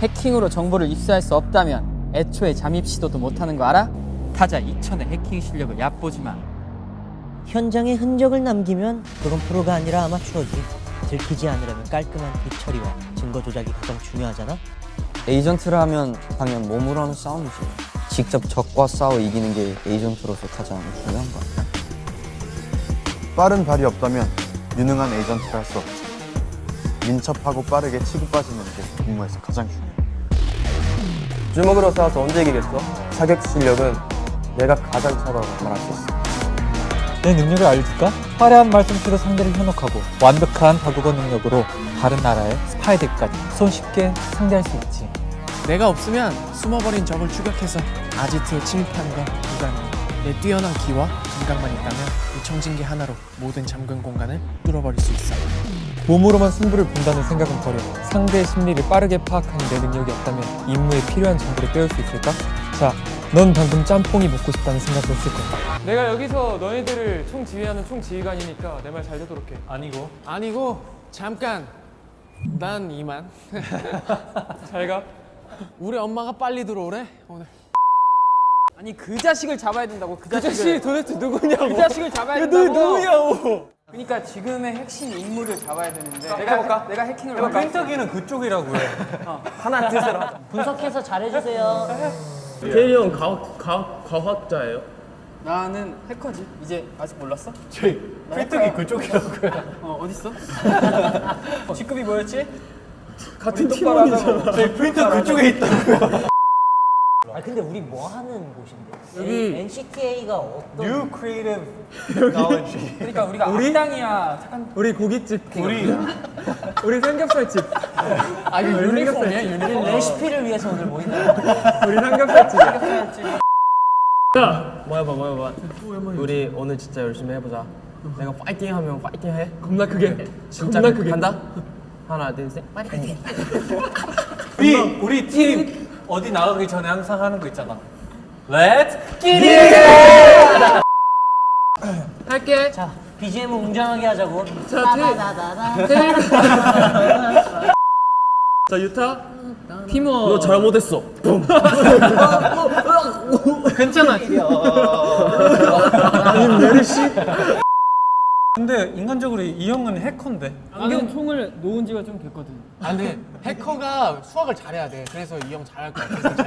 해킹으로 정보를 입수할 수 없다면 애초에 잠입 시도도 못하는 거 알아? 타자 2천의 해킹 실력을 얕보지 마. 현장에 흔적을 남기면 그건 프로가 아니라 아마추어지. 들키지 않으려면 깔끔한 빅 처리와 증거 조작이 가장 중요하잖아. 에이전트를 하면 당연 몸으로 하는 싸움이지. 직접 적과 싸워 이기는 게 에이전트로서 가장 중요한 거 아니야? 빠른 발이 없다면 유능한 에이전트를 할 수 없지. 민첩하고 빠르게 치고 빠지는 게 임무에서 가장 중요해. 주먹으로 싸워서 언제 이기겠어? 사격 실력은 내가 가장 차가워 말할 수 있어. 내 능력을 알려줄까? 화려한 말솜씨로 상대를 현혹하고 완벽한 다국어 능력으로 다른 나라의 스파이들까지 손쉽게 상대할 수 있지. 내가 없으면 숨어버린 적을 추격해서 아지트의 침입하는 건 불가능해. 내 뛰어난 기와 감각만 있다면 이 청진기 하나로 모든 잠근 공간을 뚫어버릴 수 있어. 몸으로만 승부를 본다는 생각은 버려. 상대의 심리를 빠르게 파악하는 내 능력이 없다면 임무에 필요한 정보를 빼올 수 있을까? 자, 넌 방금 짬뽕이 먹고 싶다는 생각을 했을 거야. 내가 여기서 너희들을 총 지휘하는 총 지휘관이니까 내 말잘 듣도록 해. 아니고. 아니고 잠깐. 난 이만. 잘 가. 우리 엄마가 빨리 들어오래 오늘. 아니 그 자식을 잡아야 된다고 그 그 자식을 자식 도대체 누구냐고. 그 자식을 잡아야 된다고. 누구냐고. 그러니까 지금의 핵심 인물을 잡아야 되는데 내가 해볼까? 내가 해킹을 해볼까? 펜터기는 그쪽이라고 해. 하나 둘셋 하자. 분석해서 잘해주세요. 케일이 형 과학, 과학, 과학자예요? 나는 해커지. 이제 아직 몰랐어? 펜터기 그쪽이라고 해. 어 어딨어? 직급이 뭐였지? 같은 팀원이잖아. 저희 프린터 그쪽에 있다. 아 근데 우리 뭐 하는 곳인데? 여기 NCTA가 어떤? New Creative Technology. 그러니까 우리가 악당이야. 착한 우리 고깃집. 우리 우리 삼겹살집. 아 이거 유니폼이야 우리 유니폼. 레시피를 위해서 오늘 모인다. 우리 삼겹살집. 뭐야 봐 뭐야 봐. 우리 오늘 진짜 열심히 해보자. 내가 파이팅 하면 파이팅 해. 겁나 크게. 진짜 겁나 크게. 간다. 하나 둘 셋. 파이팅. 우리 우리 팀 어디 나가기 전에 항상 하는 거 있잖아. Let's get it! 할게. 자, BGM 웅장하게 하자고. 자. 자 유타. 팀원. 너 잘못했어. 괜찮아. 근데 인간적으로 이 형은 해커인데. 안경 총을 놓은 지가 좀 됐거든. 아 근데 해커가 수학을 잘해야 돼. 그래서 이 형 잘할 것 같아.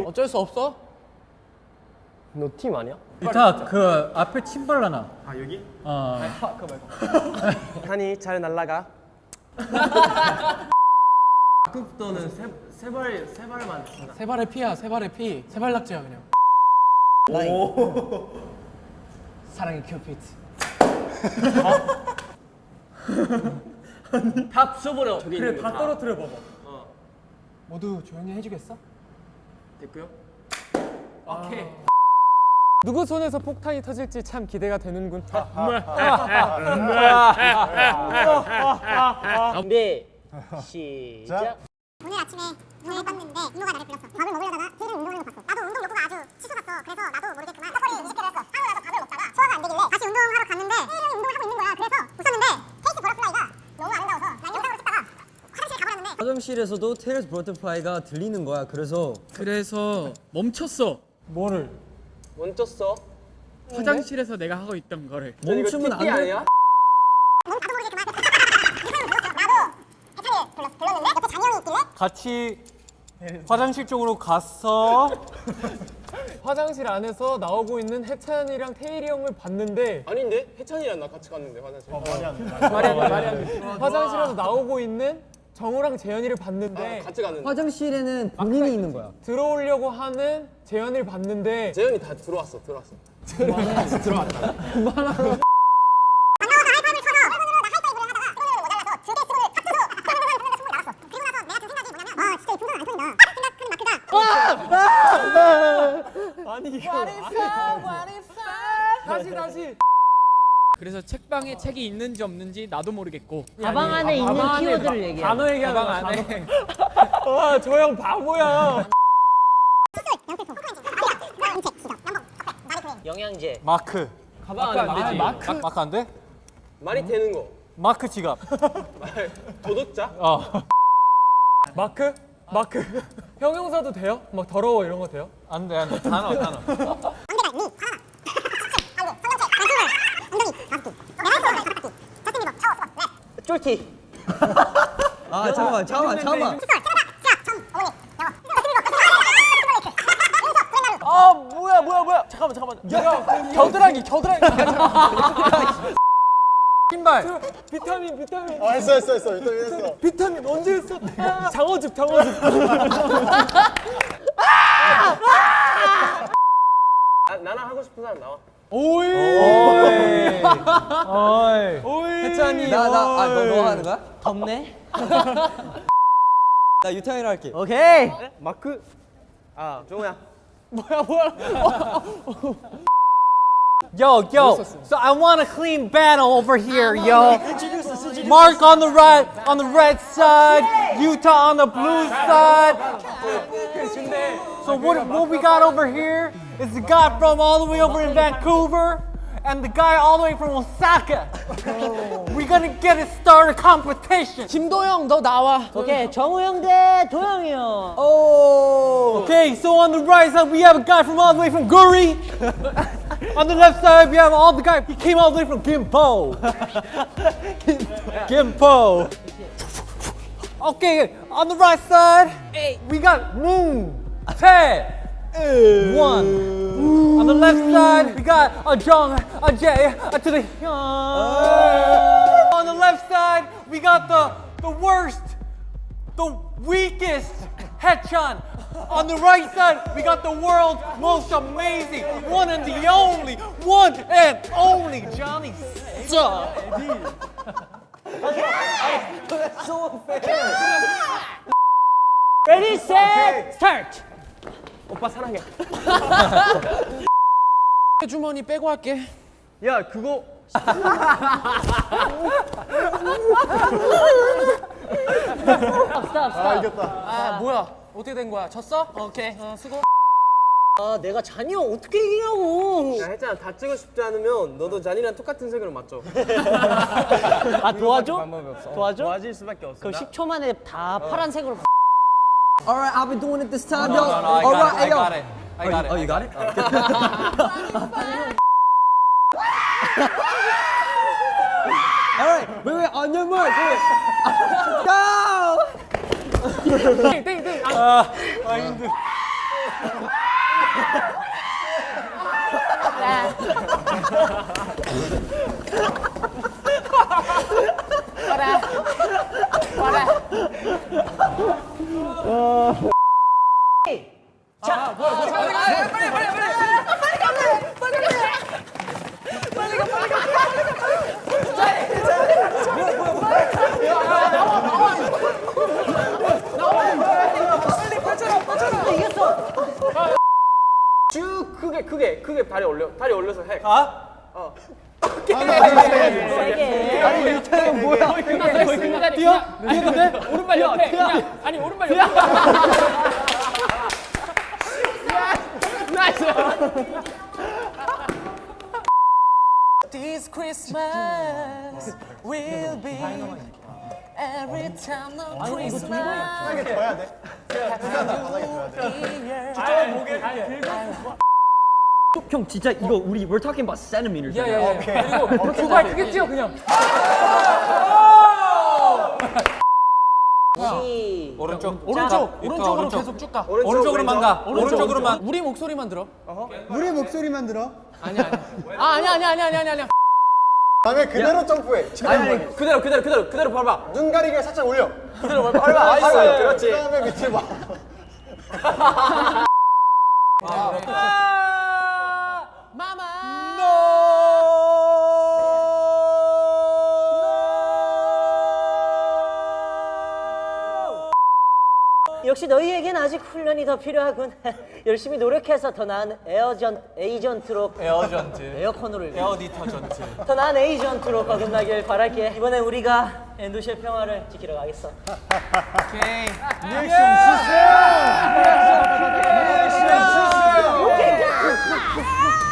어쩔 수 없어. 너 팀 아니야? 이타 그 앞에 침발라나. 아 여기? 어. 한이 잘 날라가. 극도는 세발 세발만. 세 발의 피야. 세 발의 피. 세 발 낙지야 그냥. 사랑의 큐피트. 다 부숴버려. 저기 그래 다 떨어뜨려 봐봐. 모두 조용히 해주겠어? 됐고요. 오케이. 누구 손에서 폭탄이 터질지 참 기대가 되는군. 준비. 시작. 오늘 아침에 눈을 떴는데 이모가 나를 불렀어. 밥을 먹으려다가 테이블 운동하는 거 봤어. 나도 운동 욕구가 아주 치솟았어. 그래서 나도 모르게 그만 턱걸이 20개를 했어. 하고 나서 밥을 먹다가 소화가 안 되길래 다시 운동하러 갔는데 테이블이 운동을 하고 있는 거야. 그래서 웃었는데 케이스 버터플라이가 너무 아름다워서 난 영상으로 찍다가 화장실 가버렸는데 화장실에서도 테레스 버터플라이가 들리는 거야. 그래서 그래서 멈췄어. 뭐를? 멈췄어. 화장실에서 내가 하고 있던 거를. 멈추면 안 돼. 아니야? 너무 나도 모르게 그만 이 사람을 불렀어. 나도 해찬이를 불렀, 불렀는데 옆에 장현이 있길래 같이 화장실 쪽으로 갔어. 화장실 안에서 나오고 있는 해찬이랑 태일이 형을 봤는데 아닌데 해찬이랑 나 같이 갔는데 화장실. 말이 안 돼, 말이 안 돼. 화장실에서 나오고 있는 정우랑 재현이를 봤는데 같이 갔는데. 화장실에는 본인이 있는 거야. 들어오려고 하는 재현이를 봤는데 재현이 다 들어왔어 들어왔어. 만나서 하이파이브를 쳐서 손으로 나 하이파이브를 하다가 손으로 모자라서 두개 수건을 합쳐서 빵빵빵 하면서 손을 나왔어. 그리고 나서 내가 든 생각이 뭐냐면 아 진짜 이 풍선 안 통이다. 이거 다시 다시 그래서 책방에 책이 있는지 없는지 나도 모르겠고. 가방 안에 있는 키워드를 얘기해. 단어 얘기하는 가방 안에. 와저 형 바보야. 영양제. 마크. 가방 안에 안 되지. 마크 마크 안 돼? 말이 되는 거. 마크 지갑. 도덕자? 어. 마크? 마크. 형용사도 돼요? 막 더러워 이런 거 돼요? 안 돼, 안 돼. 단어, 단어. 랩 쫄티. 아 잠깐만 잠깐만 잠깐만 브레나루 아 뭐야 뭐야 뭐야 잠깐만 잠깐만 겨드랑이, 겨드랑이. 신발. 비타민, 비타민. 아 했어 했어 했어 일단 했어 비타민 언제 했어? 장어즙, 장어즙. 아, 나랑 하고 싶은 사람 나와. 오이. 오이. 해찬이. 나나아너 너 하는 거야? 덥네. 나 유타이로 할게 오케이. 마크? 아, 종우야. 뭐야, 뭐야. Yo, yo. So I want a clean battle over here, yo. Mark on the right, on the red side. Utah on the blue side. So what, what we got over here is the guy from all the way over in Vancouver and the guy all the way from Osaka. We're gonna get it started competition. 김도영 너 나와 오케이 정우영 대 도영이 형. Okay, so on the right side we have a guy from all the way from Guri. on the left side we have all the guy. He came all the way from Gimpo. Gimpo. Okay, on the right side we got Moon. Ted. One. On the left side we got a Jong, a Jay, a to the. On the left side we got the the worst the weakest Hechan. On the right side, we got the world's most amazing, one and the only, one and only Johnny Suh. Ready, set, start. 오빠 사랑해. 주머니 빼고 할게 야, 그거 아 뭐야 어떻게 된 거야 졌어? 오케이 어, 수고 아 내가 잔이 형 어떻게 이기냐고. 야, 했잖아. 다 찍고 싶지 않으면 너도 잔이랑 똑같은 색으로 맞춰. 아 도와줘? 방법이 없어. 도와줘? 도와줄 수밖에 없어. 그럼 10초 만에 다 파란색으로. Alright I've been doing it this time yo Alright. I got it. I got it. Oh you got it? Alright wait wait on your mark wait. Go 땡 땡. 아, 아 힘들. 쭉 크게 크게 크게 다리 올려. 다리 올려서 해. 아? 세게. 아니 유타이 형 뭐야 뛰어? 뛰어도 돼? 오른발 옆에. 그냥 아니 오른발 옆에. This Christmas will be every time of Christmas 바닥에 둬야 돼 형 진짜 이거 우리 we're talking about centimeters 야야야. 그리고 두발 크게 뛰어 그냥. 시. 오른쪽. 오른쪽. 오른쪽으로 계속 쭉 가. 오른쪽으로만 가. 오른쪽으로만. 우리 목소리만 들어. 우리 목소리만 들어? 아니야 아니야 아 아니야 아니야 아니야 아니야 아니야 다음에 그대로 점프해 아니, 아니, 그대로 그대로 그대로 그대로 밟아. 눈 가리기를 살짝 올려 그대로 밟아. 밟아. 그렇지. 그 다음에 밑에 봐 역시 너희에겐 아직 훈련이 더 필요하군. 열심히 노력해서 더 나은 에어전 에이전트로 에어전트. 에어컨으로 에어 디터전트. 더 나은 에이전트로 거듭나길 바랄게. 이번엔 우리가 엔도시의 평화를 지키러 가겠어. 리액션 주세요. 리액션 주세요.